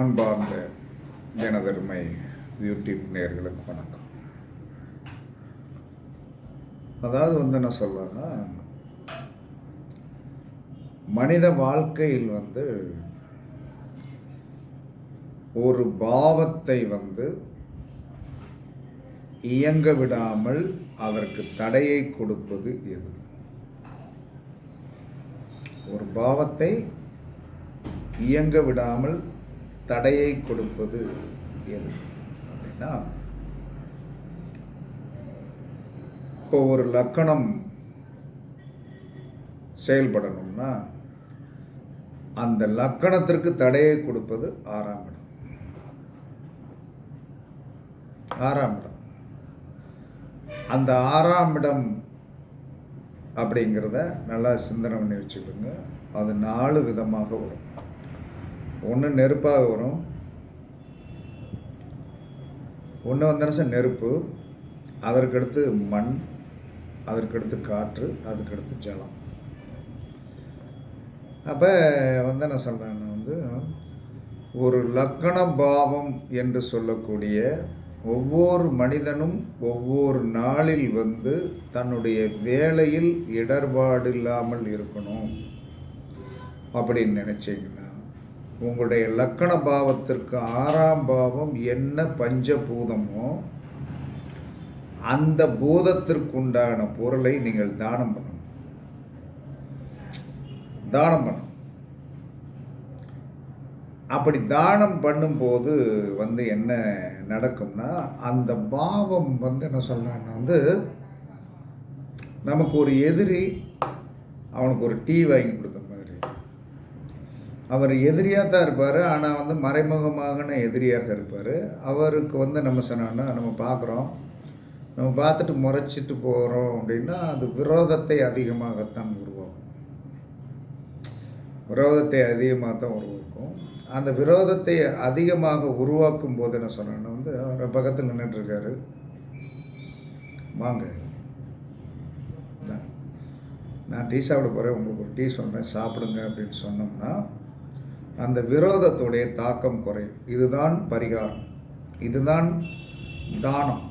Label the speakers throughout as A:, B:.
A: அன்பார்ந்த எனதருமை யூடியூப் நேர்களுக்கு வணக்கம். அதாவது வந்து என்ன சொல்றேன்னா மனித வாழ்க்கையில் வந்து ஒரு பாவத்தை வந்து இயங்க விடாமல் அதற்கு தடையை கொடுப்பது எது? ஒரு பாவத்தை இயங்க விடாமல் தடையை கொடுப்பது எது? அப்படின்னா இப்போ ஒரு லக்கணம் செயல்படணும்னா அந்த லக்கணத்திற்கு தடையை கொடுப்பது ஆறாம் இடம். ஆறாம் இடம். அந்த ஆறாம் இடம் அப்படிங்கிறத நல்லா சிந்தனை பண்ணி வச்சுக்கோங்க. அது நாலு விதமாக வரும். ஒன்று நெருப்பாக வரும். ஒன்று வந்தனச நெருப்பு அதற்கடுத்து மண் அதற்கடுத்து காற்று அதுக்கடுத்து ஜலம். அப்போ வந்து என்ன சொல்கிறேன் வந்து ஒரு லக்கண பாவம் என்று சொல்லக்கூடிய ஒவ்வொரு மனிதனும் ஒவ்வொரு நாளில் வந்து தன்னுடைய வேலையில் இடர்பாடு இல்லாமல் இருக்கணும் அப்படின்னு நினச்சிக்கணும் உங்களுடைய லக்கண பாவத்திற்கு ஆறாம் பாவம் என்ன பஞ்சபூதமோ அந்த பூதத்திற்குண்டான பொருளை நீங்கள் தானம் பண்ணணும் தானம் பண்ணணும் அப்படி தானம் பண்ணும்போது வந்து என்ன நடக்கும்னா அந்த பாவம் வந்து என்ன சொல்லலாம்னா வந்து நமக்கு ஒரு எதிரி அவனுக்கு ஒரு டீ வாங்கி கொடுத்து அவர் எதிரியாக தான் இருப்பார் ஆனால் வந்து மறைமுகமாகன எதிரியாக இருப்பார். அவருக்கு வந்து நம்ம சொன்னோன்னா நம்ம பார்க்குறோம். நம்ம பார்த்துட்டு முறைச்சிட்டு போகிறோம் அப்படின்னா அது விரோதத்தை அதிகமாகத்தான் உருவாகும் விரோதத்தை அதிகமாக தான் உருவாக்கும். அந்த விரோதத்தை அதிகமாக உருவாக்கும் போது என்ன சொன்னேன்னா வந்து அவர் பக்கத்தில் நின்றுட்டுருக்காரு வாங்க. நான் டீ சாப்பிட போகிறேன் உங்களுக்கு ஒரு டீ சொல்கிறேன் சாப்பிடுங்க அப்படின்னு சொன்னோம்னா அந்த விரோதத்துடைய தாக்கம் குறையும். இதுதான் பரிகாரம். இதுதான் தானம்.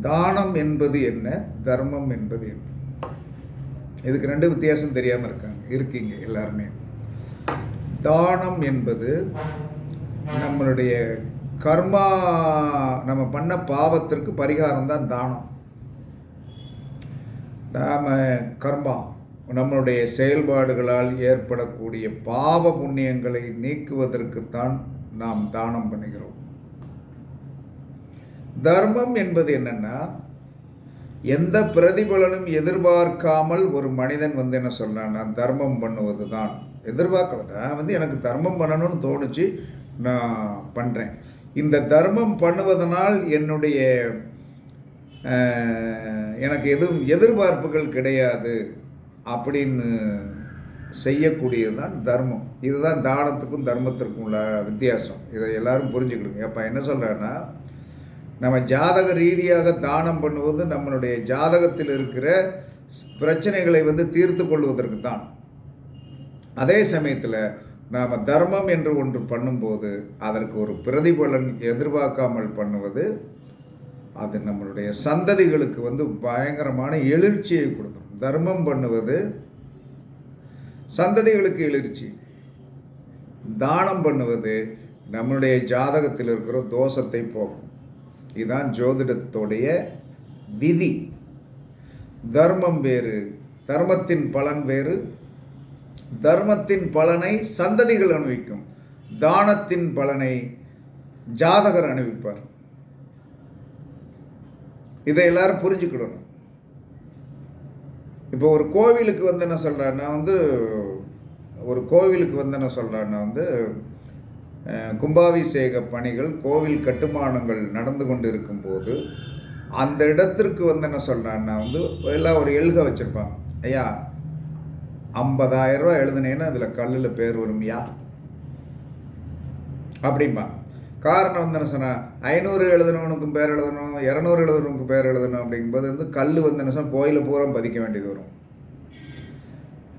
A: தானம் என்பது என்ன? தர்மம் என்பது என்ன? இதுக்கு ரெண்டு வித்தியாசம் தெரியாமல் இருக்காங்க. இருக்கீங்க எல்லாருமே. தானம் என்பது நம்மளுடைய கர்மா நம்ம பண்ண பாவத்திற்கு பரிகாரம் தான் தானம். நாம் கர்மா நம்மளுடைய செயல்பாடுகளால் ஏற்படக்கூடிய பாவ புண்ணியங்களை நீக்குவதற்குத்தான் நாம் தானம் பண்ணுகிறோம். தர்மம் என்பது என்னென்னா எந்த பிரதிபலனும் எதிர்பார்க்காமல் ஒரு மனிதன் வந்து என்ன சொல்றான்னா தர்மம் பண்ணுவது தான் எதிர்பார்க்கல. நான் வந்து எனக்கு தர்மம் பண்ணணும்னு தோணுச்சு நான் பண்ணுறேன் இந்த தர்மம் பண்ணுவதனால் என்னுடைய எனக்கு எதுவும் எதிர்பார்ப்புகள் கிடையாது. அப்படின்னு செய்யக்கூடியது தான் தர்மம். இதுதான் தானத்துக்கும் தர்மத்திற்கும் உள்ள வித்தியாசம். இதை எல்லாரும் புரிஞ்சுக்கிடுங்க. அப்போ என்ன சொல்கிறேன்னா நம்ம ஜாதக ரீதியாக தானம் பண்ணுவது நம்மளுடைய ஜாதகத்தில் இருக்கிற பிரச்சனைகளை வந்து தீர்த்து கொள்வதற்கு தான். அதே சமயத்தில் நாம் தர்மம் என்று ஒன்று பண்ணும்போது அதற்கு ஒரு பிரதிபலன் எதிர்பார்க்காமல் பண்ணுவது அது நம்மளுடைய சந்ததிகளுக்கு வந்து பயங்கரமான எழுச்சியை கொடுக்கும். தர்மம் பண்ணுவது சந்ததிகளுக்கு எழுச்சி. தானம் பண்ணுவது நம்மளுடைய ஜாதகத்தில் இருக்கிற தோஷத்தை போகும் இதுதான் ஜோதிடத்துடைய விதி. தர்மம் வேறு தர்மத்தின் பலன் வேறு. தர்மத்தின் பலனை சந்ததிகள் அனுபவிக்கும். தானத்தின் பலனை ஜாதகர் அனுபவிப்பார். இதை எல்லாரும் புரிஞ்சுக்கிடணும். இப்போ ஒரு கோவிலுக்கு வந்து என்ன சொல்கிறேன்னா வந்து ஒரு கோவிலுக்கு வந்து என்ன சொல்கிறேன்னா வந்து கும்பாபிஷேக பணிகள் கோவில் கட்டுமானங்கள் நடந்து கொண்டு இருக்கும்போது அந்த இடத்திற்கு வந்து என்ன சொல்கிறான்னா வந்து எல்லாம் ஒரு எழுக வச்சுருப்பான் ஐயா ஐம்பதாயிரம் ரூபா எழுதுனேன்னா அதில் கல்லில் பேர் வரும்யா அப்படிம்பா. காரணம் வந்து என்ன சொன்னால் ஐநூறு எழுதணவனுக்கும் பேர் எழுதணும் இரநூறு எழுதுனவனுக்கு பேர் எழுதணும் அப்படிங்கும்போது வந்து கல் வந்து என்ன சொன்னால் கோயிலை பூரா பதிக்க வேண்டியது வரும்.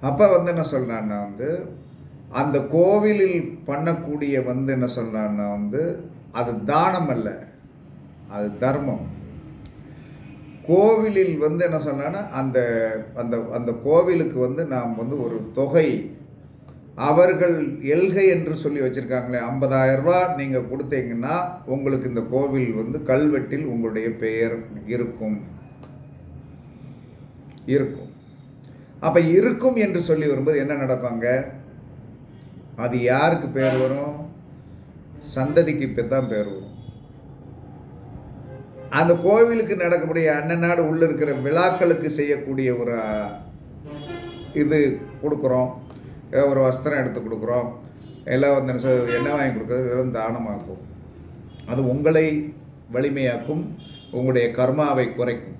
A: அப்போ வந்து என்ன சொல்கிறான்னா வந்து அந்த கோவிலில் பண்ணக்கூடிய வந்து என்ன சொல்கிறான்னா வந்து அது தானம் அல்ல அது தர்மம். கோவிலில் வந்து என்ன சொன்னான்னா அந்த அந்த அந்த கோவிலுக்கு வந்து நாம் வந்து ஒரு தொகை அவர்கள் எல்கை என்று சொல்லி வச்சுருக்காங்களே ஐம்பதாயிரம் ரூபா நீங்கள் கொடுத்தீங்கன்னா உங்களுக்கு இந்த கோவில் வந்து கல்வெட்டில் உங்களுடைய பெயர் இருக்கும். இருக்கும். அப்போ இருக்கும் என்று சொல்லி வரும்போது என்ன நடப்பாங்க? அது யாருக்கு பேர் வரும்? சந்ததிக்கு இப்போ தான் பேர் வரும். அந்த கோவிலுக்கு நடக்கக்கூடிய அண்ணநாடு உள்ளே இருக்கிற விழாக்களுக்கு செய்யக்கூடிய ஒரு இது கொடுக்குறோம். ஏதோ ஒரு வஸ்திரம் எடுத்து கொடுக்குறோம். எல்லாம் வந்து என்ன வாங்கி கொடுக்குறது? வெறும் தானமாக்கும். அது உங்களை வலிமையாக்கும் உங்களுடைய கர்மாவை குறைக்கும்.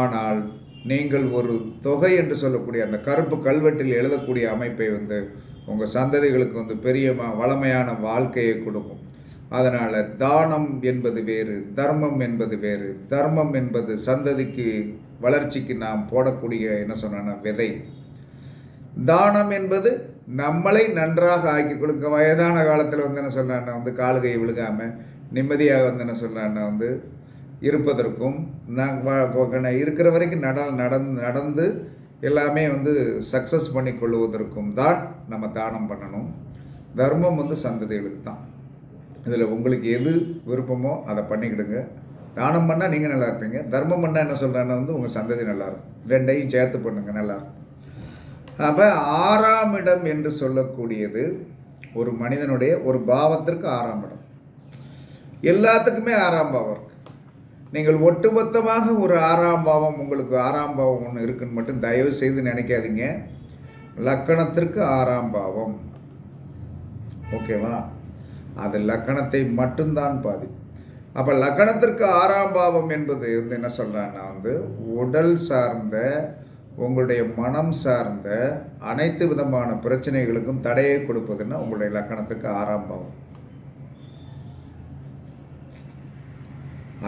A: ஆனால் நீங்கள் ஒரு தொகை என்று சொல்லக்கூடிய அந்த கருப்பு கல்வெட்டில் எழுதக்கூடிய அமைப்பை வந்து உங்கள் சந்ததிகளுக்கு வந்து பெரிய வளமையான வாழ்க்கையை கொடுக்கும். அதனால் தானம் என்பது வேறு தர்மம் என்பது வேறு. தர்மம் என்பது சந்ததிக்கு வளர்ச்சிக்கு நாம் போடக்கூடிய என்ன சொன்னா விதை. தானம் என்பது நம்மளை நன்றாக ஆக்கி கொடுக்க வயதான காலத்தில் வந்து என்ன சொல்கிறான்னா வந்து காலுகை விழுகாமல் நிம்மதியாக வந்து என்ன சொல்கிறான்னா வந்து இருப்பதற்கும் நான் இருக்கிற வரைக்கும் நட நடந்து நடந்து எல்லாமே வந்து சக்ஸஸ் பண்ணி கொள்வதற்கும் தான் நம்ம தானம் பண்ணணும். தர்மம் வந்து சந்ததிகளுக்கு தான். இதில் உங்களுக்கு எது விருப்பமோ அதை பண்ணிக்கிடுங்க. தானம் பண்ணால் நீங்கள் நல்லா இருப்பீங்க. தர்மம் பண்ணால் என்ன சொல்கிறேன்னா வந்து உங்கள் சந்ததி நல்லாயிருக்கும் ரெண்டையும் சேர்த்து பண்ணுங்கள் நல்லாயிருக்கும் அப்போ ஆறாம் இடம் என்று சொல்லக்கூடியது ஒரு மனிதனுடைய ஒரு பாவத்திற்கு ஆறாம் இடம். எல்லாத்துக்குமே ஆறாம் பாவம் இருக்குது நீங்கள் ஒட்டுமொத்தமாக ஒரு ஆறாம் பாவம் உங்களுக்கு ஆறாம் பாவம் ஒன்று இருக்குன்னு மட்டும் தயவு செய்து நினைக்காதீங்க. லக்கணத்திற்கு ஆறாம் பாவம். ஓகேவா? அது லக்கணத்தை மட்டும்தான் பாதி. அப்போ லக்கணத்திற்கு ஆறாம் பாவம் என்பது வந்து என்ன சொல்கிறான்னா வந்து உடல் சார்ந்த உங்களுடைய மனம் சார்ந்த அனைத்து விதமான பிரச்சனைகளுக்கும் தடையை கொடுப்பதுன்னா உங்களுடைய லக்கணத்துக்கு ஆறாம் பாவம்.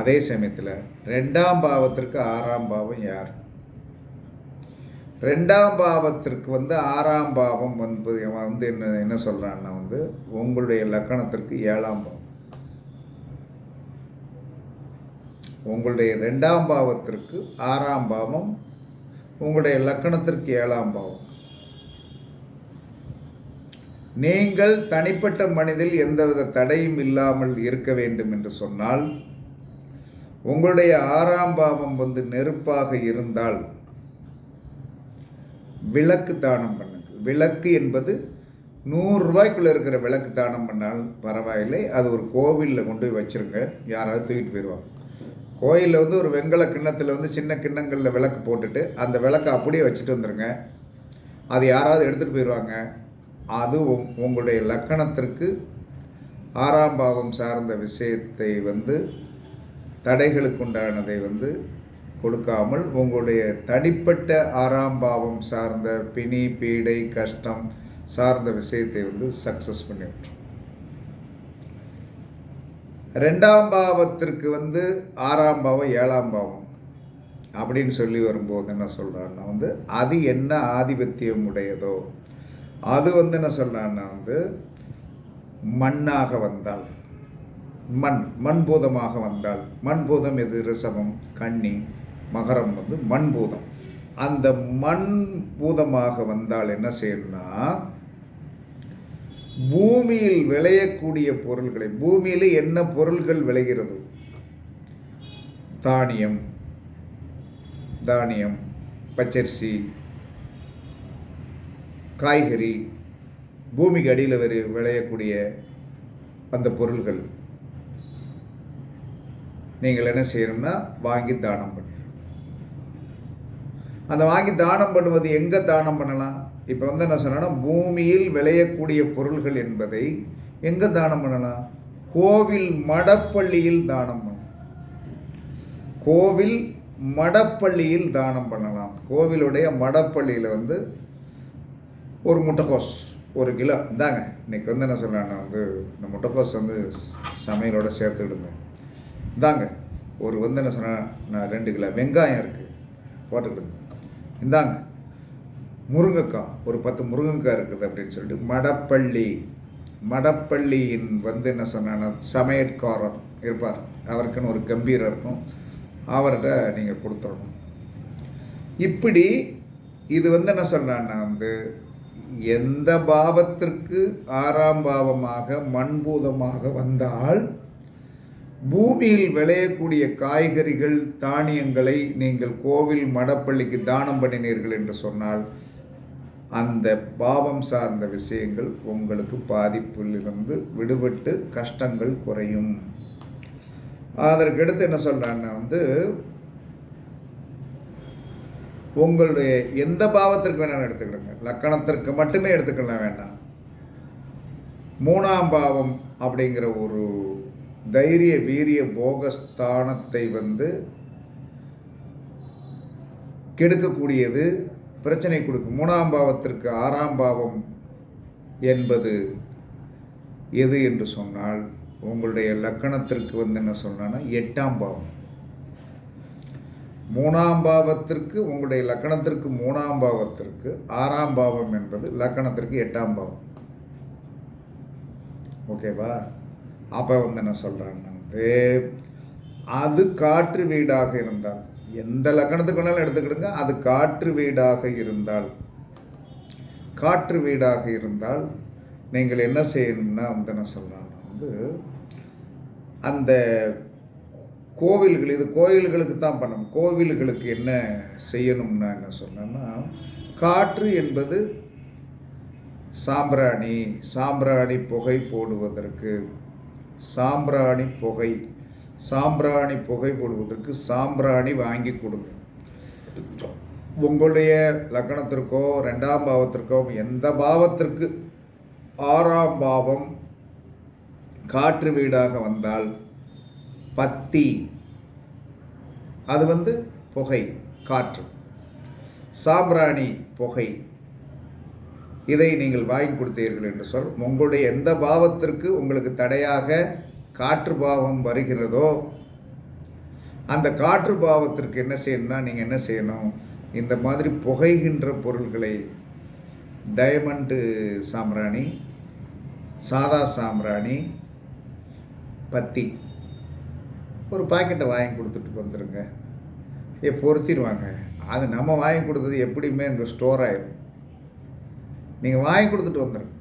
A: அதே சமயத்தில் ரெண்டாம் பாவத்திற்கு ஆறாம் பாவம் யார்? ரெண்டாம் பாவத்திற்கு வந்து ஆறாம் பாவம் வந்து வந்து என்ன என்ன சொல்கிறான்னா வந்து உங்களுடைய லக்கணத்திற்கு ஏழாம் பாவம். உங்களுடைய ரெண்டாம் பாவத்திற்கு ஆறாம் பாவம் உங்களுடைய லக்கணத்திற்கு ஏழாம் பாவம். நீங்கள் தனிப்பட்ட மனிதில் எந்தவித தடையும் இல்லாமல் இருக்க வேண்டும் என்று சொன்னால் உங்களுடைய ஆறாம் பாவம் வந்து நெருப்பாக இருந்தால் விளக்கு தானம் பண்ணுங்கள். விளக்கு என்பது நூறுரூவாய்க்குள்ளே இருக்கிற விளக்கு தானம் பண்ணால் பரவாயில்லை. அது ஒரு கோவிலில் கொண்டு போய் வச்சிருங்க. யாராவது தூக்கிட்டு போயிடுவாங்க கோயிலில் வந்து ஒரு வெண்கல கிண்ணத்தில் வந்து சின்ன கிண்ணங்களில் விளக்கு போட்டுட்டு அந்த விளக்கை அப்படியே வச்சுட்டு வந்துடுங்க அது யாராவது எடுத்துகிட்டு போயிடுவாங்க அது உங்- உங்களுடைய லக்கணத்திற்கு ஆறாம் பாவம் சார்ந்த விஷயத்தை வந்து தடைகளுக்குண்டானதை வந்து கொடுக்காமல் உங்களுடைய தனிப்பட்ட ஆறாம் பாவம் சார்ந்த பிணி பீடை கஷ்டம் சார்ந்த விஷயத்தை வந்து சக்ஸஸ் பண்ணி ரெண்டாம் பாவத்திற்கு வந்து ஆறாம் பாவம் ஏழாம் பாவம் அப்படின்னு சொல்லி வரும்போது என்ன சொல்கிறான்னா வந்து அது என்ன ஆதிபத்தியம் உடையதோ அது வந்து என்ன சொல்கிறான்னா வந்து மண்ணாக வந்தால் மண் மண்பூதமாக வந்தால் மண்பூதம் எது? ரிஷபம் கன்னி மகரம் வந்து மண்பூதம் அந்த மண் பூதமாக வந்தால் என்ன செய்யணும்னா பூமியில் விளையக்கூடிய பொருள்களை பூமியில் என்ன பொருள்கள் விளைகிறது? தானியம் தானியம் பச்சரிசி காய்கறி பூமிக்கு அடியில் வரி விளையக்கூடிய அந்த பொருள்கள். நீங்கள் என்ன செய்யணும்னா வாங்கி தானம் பண்ணணும் அந்த வாங்கி தானம் பண்ணுவது எங்கே தானம் பண்ணலாம்? இப்போ வந்து என்ன சொன்னேன்னா பூமியில் விளையக்கூடிய பொருள்கள் என்பதை எங்கே தானம் பண்ணலாம் கோவில் மடப்பள்ளியில் தானம் பண்ணலாம் கோவில் மடப்பள்ளியில் தானம் பண்ணலாம். கோவிலுடைய மடப்பள்ளியில் வந்து ஒரு முட்டைக்கோஸ் ஒரு கிலோ. இந்தாங்க இன்றைக்கி வந்து என்ன சொல்கிறேன்னா வந்து இந்த முட்டைக்கோஸ் வந்து சமையலோட சேர்த்துக்கிடுங்க இந்தாங்க ஒரு வந்து என்ன சொன்னேன் நான் ரெண்டு கிலோ வெங்காயம் இருக்குது போட்டுக்கிடுங்க இந்தாங்க முருங்கைக்காய் ஒரு பத்து முருங்கைக்காய் இருக்குது அப்படின்னு சொல்லிட்டு மடப்பள்ளி. மடப்பள்ளியின் வந்து என்ன சொன்னான்னா சமையற்காரர் இருப்பார். அவருக்குன்னு ஒரு கம்பீரம் இருக்கும். அவர்கிட்ட நீங்கள் கொடுத்துடணும். இப்படி இது வந்து என்ன சொன்னான்னா வந்து எந்த பாவத்திற்கு ஆறாம் பாவமாக மண்பூதமாக வந்தால் பூமியில் விளையக்கூடிய காய்கறிகள் தானியங்களை நீங்கள் கோவில் மடப்பள்ளிக்கு தானம் பண்ணினீர்கள் என்று சொன்னால் அந்த பாவம் சார்ந்த விஷயங்கள் உங்களுக்கு பாதிப்பிலிருந்து விடுபட்டு கஷ்டங்கள் குறையும். அதற்கடுத்து என்ன சொல்கிறான்னா வந்து உங்களுடைய எந்த பாவத்திற்கு வேணாலும் எடுத்துக்கிடுங்க லக்கணத்திற்கு மட்டுமே எடுத்துக்கலாம் வேண்டாம். மூணாம் பாவம் அப்படிங்கிற ஒரு தைரிய வீரிய போகஸ்தானத்தை வந்து கெடுக்கக்கூடியது பிரச்சனை கொடுக்கும். மூணாம் பாவத்திற்கு ஆறாம் பாவம் என்பது எது என்று சொன்னால் உங்களுடைய லக்கணத்திற்கு வந்து என்ன சொன்னான்னா எட்டாம் பாவம். மூணாம் பாவத்திற்கு உங்களுடைய லக்கணத்திற்கு மூணாம் பாவத்திற்கு ஆறாம் பாவம் என்பது லக்கணத்திற்கு எட்டாம் பாவம். ஓகேவா அப்போ வந்து என்ன சொல்கிறான்னா வந்து அது காற்று வீடாக இருந்தால் எந்த லக்கணத்துக்கு வேணாலும் எடுத்துக்கிடுங்க. அது காற்று வீடாக இருந்தால் காற்று வீடாக இருந்தால் நீங்கள் என்ன செய்யணும்னா வந்து என்ன சொல்கிறாங்கன்னா வந்து அந்த கோவில்கள் இது கோவில்களுக்கு தான் பண்ணணும். கோவில்களுக்கு என்ன செய்யணும்னா என்ன சொன்னேன்னா காற்று என்பது சாம்பிராணி சாம்பிராணி புகை போடுவதற்கு சாம்பிராணி புகை சாம்பிராணி புகை போடுவதற்கு சாம்பிராணி வாங்கி கொடுங்க. உங்களுடைய லக்கணத்திற்கோ ரெண்டாம் பாவத்திற்கோ எந்த பாவத்திற்கு ஆறாம் பாவம் காற்று வீடாக வந்தால் பத்தி. அது வந்து புகை காற்று. சாம்பிராணி புகை. இதை நீங்கள் வாங்கி கொடுத்தீர்கள் என்று சொல். உங்களுடைய எந்த பாவத்திற்கு உங்களுக்கு தடையாக காற்று பாவம் வருகிறதோ அந்த காற்று பாவத்திற்கு என்ன செய்யணும்னா நீங்கள் என்ன செய்யணும்? இந்த மாதிரி புகைகின்ற பொருள்களை டைமண்டு சாம்பிராணி சாதா சாம்பிராணி பத்தி ஒரு பாக்கெட்டை வாங்கி கொடுத்துட்டு வந்துடுங்க ஏ பொருத்திடுவாங்க. அது நம்ம வாங்கி கொடுத்தது எப்படியுமே அங்கே ஸ்டோர் ஆயிடும் நீங்கள் வாங்கி கொடுத்துட்டு வந்துடுங்க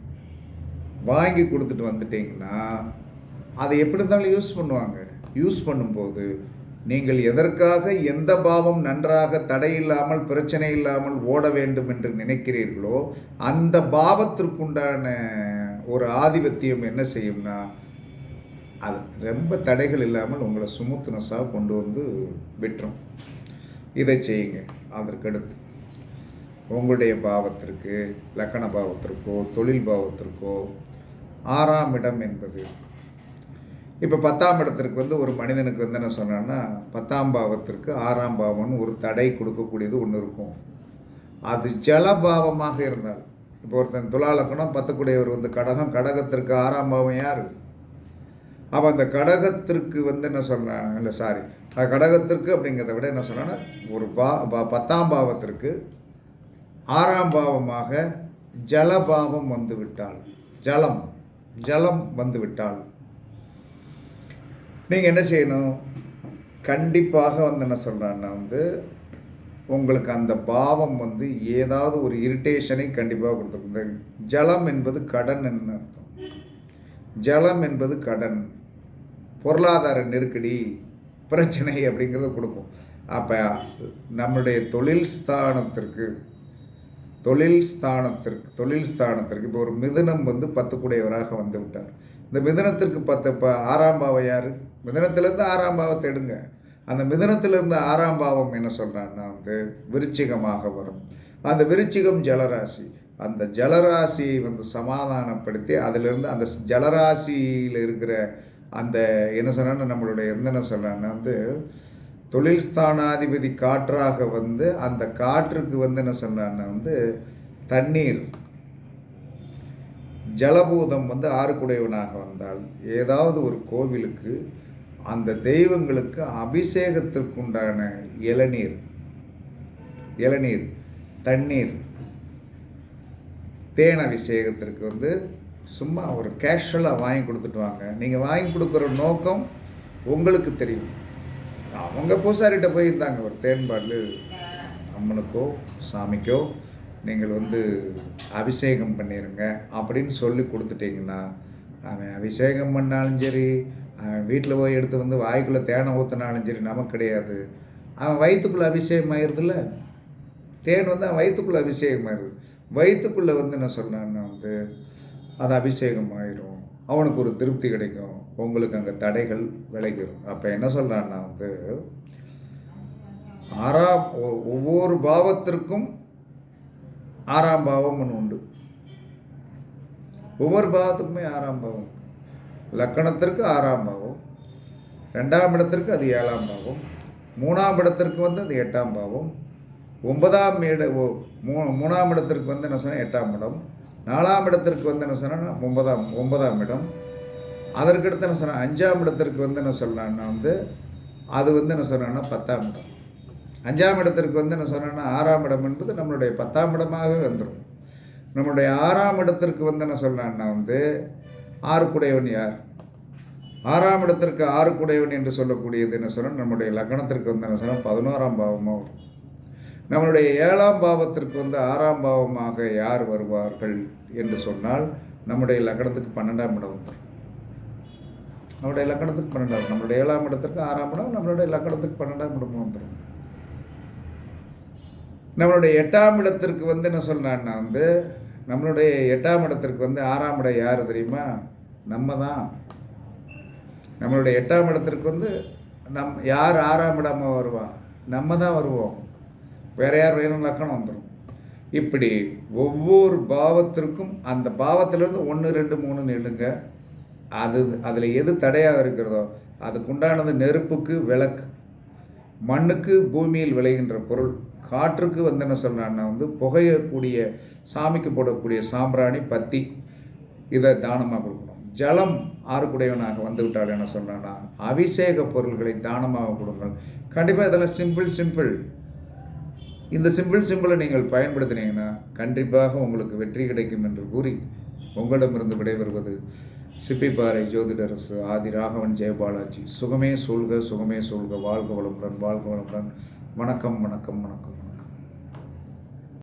A: வாங்கி கொடுத்துட்டு வந்துட்டீங்கன்னா அதை எப்படி இருந்தாலும் யூஸ் பண்ணுவாங்க. யூஸ் பண்ணும்போது நீங்கள் எதற்காக எந்த பாவம் நன்றாக தடையில்லாமல் பிரச்சனை இல்லாமல் ஓட வேண்டும் என்று நினைக்கிறீர்களோ அந்த பாவத்திற்குண்டான ஒரு ஆதிபத்தியம் என்ன செய்யும்னா அது ரொம்ப தடைகள் இல்லாமல் உங்களை சுமுத்துனஸாக கொண்டு வந்து விட்டுரும். இதை செய்யுங்க. அதற்கடுத்து உங்களுடைய பாவத்திற்கு லக்கண பாவத்திற்கோ தொழில் பாவத்திற்கோ ஆறாம் இடம் என்பது இப்போ பத்தாம் இடத்திற்கு வந்து ஒரு மனிதனுக்கு வந்து என்ன சொன்னான்னா பத்தாம் பாவத்திற்கு ஆறாம் பாவம்னு ஒரு தடை கொடுக்கக்கூடியது ஒன்று இருக்கும். அது ஜலபாவமாக இருந்தால் இப்போ ஒருத்தன் துலாலக்கணம் பத்துக்குடையவர் வந்து கடகம் கடகத்திற்கு ஆறாம் பாவம் யார்? அப்போ அந்த கடகத்திற்கு வந்து என்ன சொன்னாங்க இல்லை சாரி அது கடகத்திற்கு அப்படிங்கிறத விட என்ன சொன்னான்னா ஒரு பா பா- பத்தாம் பாவத்திற்கு ஆறாம் பாவமாக ஜலபாவம் வந்து விட்டால் ஜலம் ஜலம் வந்து விட்டால் நீங்கள் என்ன செய்யணும்? கண்டிப்பாக வந்து என்ன சொல்கிறான்னா வந்து உங்களுக்கு அந்த பாவம் வந்து ஏதாவது ஒரு இரிட்டேஷனை கண்டிப்பாக கொடுத்துருக்கு ஜலம் என்பது கடன் என்ன அர்த்தம். ஜலம் என்பது கடன். பொருளாதார நெருக்கடி பிரச்சனை அப்படிங்கிறத கொடுக்கும். அப்போ நம்மளுடைய தொழில் ஸ்தானத்திற்கு தொழில் ஸ்தானத்திற்கு தொழில் ஸ்தானத்திற்கு இப்போ ஒரு மிதுனம் வந்து பத்துக்குடையவராக வந்து விட்டார். இந்த மிதனத்திற்கு பத்து இப்போ ஆறாம் பாவம் யார்? மிதனத்திலேருந்து ஆறாம் பாவத்தை எடுங்க. அந்த மிதனத்திலிருந்து ஆறாம் பாவம் என்ன சொல்கிறான்னா வந்து விருச்சிகமாக வரும். அந்த விருச்சிகம் ஜலராசி. அந்த ஜலராசியை வந்து சமாதானப்படுத்தி அதிலிருந்து அந்த ஜலராசியில் இருக்கிற அந்த என்ன சொன்னா நம்மளுடைய என்னென்ன சொல்கிறான்னா வந்து தொழில் ஸ்தானாதிபதி காற்றாக வந்து அந்த காற்றுக்கு வந்து என்ன சொன்னான்னா வந்து தண்ணீர். ஜலபூதம் வந்து ஆறுக்குடையவனாக வந்தால் ஏதாவது ஒரு கோவிலுக்கு அந்த தெய்வங்களுக்கு அபிஷேகத்திற்குண்டான இளநீர் இளநீர் தண்ணீர் தேன் அபிஷேகத்திற்கு வந்து சும்மா ஒரு கேஷுவலாக வாங்கி கொடுத்துட்டு வாங்க. நீங்கள் வாங்கி கொடுக்குற நோக்கம் உங்களுக்கு தெரியும். அவங்க பூசாரிகிட்ட போய் இருந்தாங்க ஒரு தேன் பாட்டில் அம்மனுக்கோ சாமிக்கோ. நீங்கள் வந்து அபிஷேகம் பண்ணிடுங்க அப்படின்னு சொல்லி கொடுத்துட்டீங்கன்னா அவன் அபிஷேகம் பண்ணாலும் சரி அவன் வீட்டில் போய் எடுத்து வந்து வாய்க்குள்ளே தேனை ஊற்றினாலும் சரி நமக்கு கிடையாது. அவன் வயிற்றுக்குள்ளே அபிஷேகம் ஆயிடுதுல்ல தேன் வந்து அவன் வயிற்றுக்குள்ளே அபிஷேகம் ஆயிடுது வயிற்றுக்குள்ளே வந்து என்ன சொன்னான்னா வந்து அது அபிஷேகம் ஆயிரும். அவனுக்கு ஒரு திருப்தி கிடைக்கும். உங்களுக்கு அங்கே தடைகள் விளைக்கும் அப்போ என்ன சொல்கிறான்னா வந்து ஆறாம் ஒவ்வொரு பாவத்திற்கும் ஆறாம் பாவம் ஒன்று உண்டு. ஒவ்வொரு பாவத்துக்குமே ஆறாம் பாவம். லக்கணத்திற்கு ஆறாம் பாவம். ரெண்டாம் இடத்திற்கு அது ஏழாம் பாவம். மூணாம் இடத்திற்கு வந்து அது எட்டாம் பாவம். ஒன்பதாம் இட ஓ- மூ மூணாம் இடத்திற்கு வந்து என்ன சொன்னால் எட்டாம் இடம். நாலாம் இடத்திற்கு வந்து என்ன சொன்னால் ஒன்பதாம் ஒன்பதாம் இடம். அதற்கடுத்து என்ன சொன்னால் அஞ்சாம் இடத்திற்கு வந்து என்ன சொல்லலான்னா வந்து அது வந்து என்ன சொன்னான்னா பத்தாம் இடம். அஞ்சாம் இடத்திற்கு வந்து என்ன சொன்னேன்னா ஆறாம் இடம் என்பது நம்மளுடைய பத்தாம் இடமாகவே வந்துடும் நம்மளுடைய ஆறாம் இடத்திற்கு வந்து என்ன சொல்லலான்னா வந்து ஆறுக்குடையவன் யார்? ஆறாம் இடத்திற்கு ஆறுக்குடையவன் என்று சொல்லக்கூடியது என்ன சொன்னால் நம்முடைய லக்கணத்திற்கு வந்து என்ன சொன்னால் பதினோராம் பாவமாக வரும். நம்மளுடைய ஏழாம் பாவத்திற்கு வந்து ஆறாம் பாவமாக யார் வருவார்கள் என்று சொன்னால் நம்முடைய லக்கணத்துக்கு பன்னெண்டாம் இடம் வந்துடும் நம்மளுடைய லக்கணத்துக்கு பன்னெண்டாம் நம்மளுடைய ஏழாம் இடத்திற்கு ஆறாம் இடம் நம்மளுடைய லக்கணத்துக்கு பன்னெண்டாம் இடம் வந்துடும் நம்மளுடைய எட்டாம் இடத்திற்கு வந்து என்ன சொல்கிறான்னா வந்து நம்மளுடைய எட்டாம் இடத்திற்கு வந்து ஆறாம் இடம் யார் தெரியுமா? நம்ம தான் நம்மளுடைய எட்டாம் இடத்திற்கு வந்து நம் யார் ஆறாம் இடமாக வருவா? நம்ம தான் வருவோம். வேற யார் வேணும் லக்கணம் வந்துடும் இப்படி ஒவ்வொரு பாவத்திற்கும் அந்த பாவத்திலேருந்து ஒன்று ரெண்டு மூணுன்னு எண்ணுங்க அது அதில் எது தடையாக இருக்கிறதோ அதுக்குண்டானது நெருப்புக்கு விளக்கு. மண்ணுக்கு பூமியில் விளைகின்ற பொருள். காற்றுக்கு வந்து என்ன சொல்கிறான்னா வந்து புகையக்கூடிய சாமிக்கு போடக்கூடிய சாம்பிராணி பத்தி இதை தானமாக கொடுக்கணும். ஜலம் ஆறுக்குடையவனாக வந்து விட்டால் என்ன சொன்னான்னா அபிஷேக பொருள்களை தானமாக கொடுங்கள். கண்டிப்பாக இதெல்லாம் சிம்பிள் சிம்பிள். இந்த சிம்பிள் சிம்பிளை நீங்கள் பயன்படுத்தினீங்கன்னா கண்டிப்பாக உங்களுக்கு வெற்றி கிடைக்கும் என்று கூறி உங்களிடமிருந்து விடைபெறுவது சிப்பிப்பாறை ஜோதிடரசு ஆதி ராகவன் ஜெயபாலாஜி சுகமே சொல்க சுகமே சொல்க. வாழ்க வளமுடன் வாழ்க வளமுடன். வணக்கம் வணக்கம் வணக்கம்.